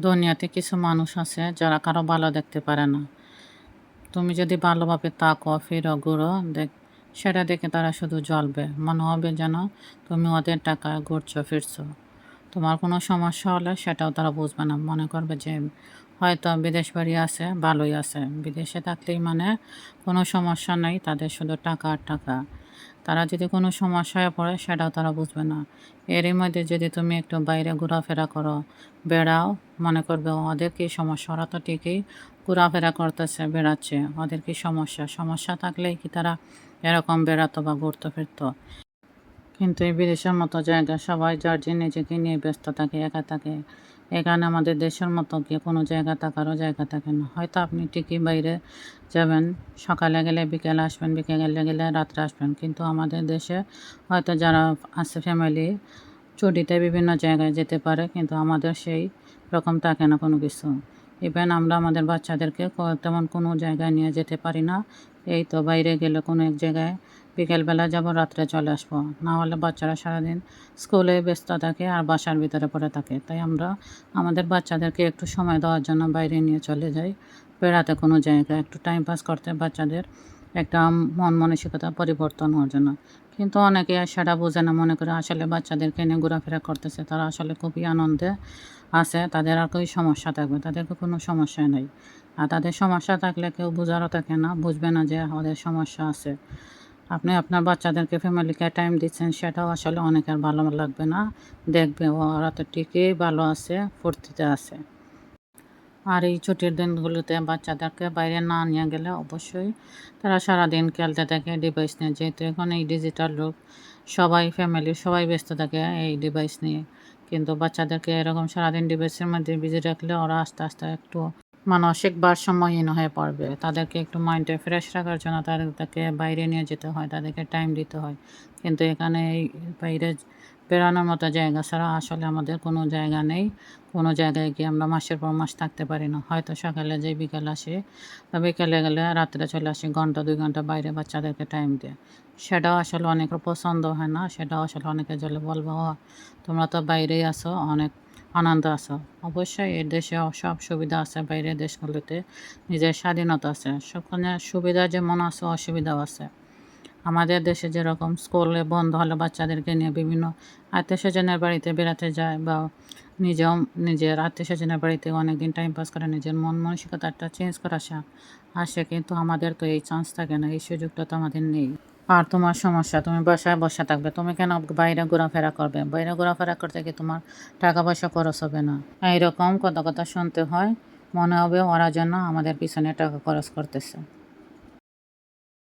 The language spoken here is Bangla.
দুনিয়াতে কিছু মানুষ আছে যারা কারও ভালো দেখতে পারে না। তুমি যদি ভালোভাবে তাকো, ফিরো, ঘুরো, দেখ, সেটা দেখে তারা শুধু জ্বলবে। মনে হবে যেন তুমি ওদের টাকায় ঘুরছো, ফিরছো। তোমার কোনো সমস্যা হলে সেটাও তারা বুঝবে না। মনে করবে যে হয়তো বিদেশ বাড়ি আছে, ভালোই আছে। বিদেশে থাকলেই মানে কোনো সমস্যা নেই, তাদের শুধু টাকা আর টাকা। তারা যদি কোনো সমস্যায় পড়ে, সেটাও তারা বুঝবে না। এরই মধ্যে যদি তুমি একটু বাইরে ঘোরাফেরা করো, বেড়াও, মনে করবে, ওদের কি সমস্যা? ওরা তো ঠিকই ঘোরাফেরা করতেছে, বেড়াচ্ছে। ওদের কি সমস্যা? সমস্যা থাকলেই কি তারা এরকম বেড়াতো বা ঘুরতে, ফিরতো। কিন্তু এই বিদেশের মতো জায়গা সবাই যার যে নিজেকে নিয়ে ব্যস্ত থাকে, একা থাকে এখানে আমাদের দেশের মতো গিয়ে কোনো জায়গা থাকারও জায়গা থাকে না। হয়তো আপনি ঠিকই বাইরে যাবেন, সকালে গেলে বিকেলে আসবেন, বিকেলে গেলে রাত্রে আসবেন। কিন্তু আমাদের দেশে হয়তো যারা আছে ফ্যামিলি ছুটিতে বিভিন্ন জায়গায় যেতে পারে, কিন্তু আমাদের সেই রকম থাকে না কোনো কিছু। ইভেন আমরা আমাদের বাচ্চাদেরকে তেমন কোনো জায়গায় নিয়ে যেতে পারি না। এই তো বাইরে গেলে কোনো এক জায়গায় বিকেলবেলা যাব, রাত্রে চলে আসব। না হলে বাচ্চারা সারাদিন স্কুলে ব্যস্ত থাকে আর বাসার ভিতরে পড়ে থাকে। তাই আমরা আমাদের বাচ্চাদেরকে একটু সময় দেওয়ার জন্য বাইরে নিয়ে চলে যাই। বেড়াতে কোনো জায়গায় একটু টাইম পাস করতে বাচ্চাদের একটা মন মানসিকতা পরিবর্তন হওয়ার জন্য। কিন্তু অনেকে সেটা বোঝে না, মনে করে আসলে বাচ্চাদেরকে নিয়ে ঘোরাফেরা করতেছে। তারা আসলে খুবই আনন্দে আছে, তাদের আর কোনো সমস্যা থাকবে তাদেরকে কোনো সমস্যা নেই। আর তাদের সমস্যা থাকলে কেউ বোঝারও থাকে না, বুঝবে না যে আমাদের সমস্যা আছে। আপনি আপনার বাচ্চাদেরকে ফ্যামিলিকে টাইম দিচ্ছেন, সেটাও আসলে অনেকের ভালো লাগবে না। দেখবে ওরা তো ঠিকই ভালো আছে, ফুর্তিতে আছে। আর এই ছুটির দিনগুলোতে বাচ্চাদেরকে বাইরে না নিয়ে গেলে অবশ্যই তারা সারাদিন খেলতে থাকে ডিভাইস নিয়ে। যেহেতু এখন এই ডিজিটাল রূপ সবাই ফ্যামিলি সবাই ব্যস্ত থাকে এই ডিভাইস নিয়ে। কিন্তু বাচ্চাদেরকে এরকম সারাদিন ডিভাইসের মধ্যে বিজি রাখলে ওরা আস্তে আস্তে একটু মানসিক ভারসাম্যহীন হয়ে পড়বে। তাদেরকে একটু মাইন্ডে ফ্রেশ রাখার জন্য তাদেরকে বাইরে নিয়ে যেতে হয়, তাদেরকে টাইম দিতে হয়। কিন্তু এখানে এই বাইরে বেড়ানোর মতো জায়গা ছাড়া আসলে আমাদের কোনো জায়গা নেই। কোনো জায়গায় গিয়ে আমরা মাসের পর মাস থাকতে পারি না। হয়তো সকালে যাই বিকেল আসে বা বিকেলে গেলে রাত্রে চলে আসি, ঘণ্টা, দুই ঘণ্টা বাইরে বাচ্চাদেরকে টাইম দিয়ে। সেটাও আসলে অনেকের পছন্দ হয় না, সেটাও আসলে অনেকে জলে বলব তোমরা তো বাইরেই আসো অনেক আনন্দ আছে। অবশ্যই এই দেশে সব সুবিধা আছে, বাইরের দেশগুলোতে নিজের স্বাধীনতা আছে। সেখানে সুবিধা যেমন আছে, অসুবিধাও আছে। আমাদের দেশে যেরকম স্কুলে বন্ধ হলে বাচ্চাদেরকে নিয়ে বিভিন্ন আত্মীয় স্বজনের বাড়িতে বেড়াতে যায় বা নিজেও নিজের আত্মীয় স্বজনের বাড়িতে অনেকদিন টাইম পাস করে নিজের মন মানসিকতাটা চেঞ্জ করা আসে। কিন্তু আমাদের তো এই চান্স থাকে না, এই সুযোগটা তো আমাদের নেই। আর তোমার সমস্যা, তুমি বাসায় বসে থাকবে। তুমি কেন বাইরে ঘোরাফেরা করবে? বাইরে ঘোরাফেরা করতে গিয়ে তোমার টাকা পয়সা খরচ হবে না। এইরকম কথা কথা শুনতে হয়। মনে হবে ওরা জন্য আমাদের পিছনে টাকা খরচ করতেছে।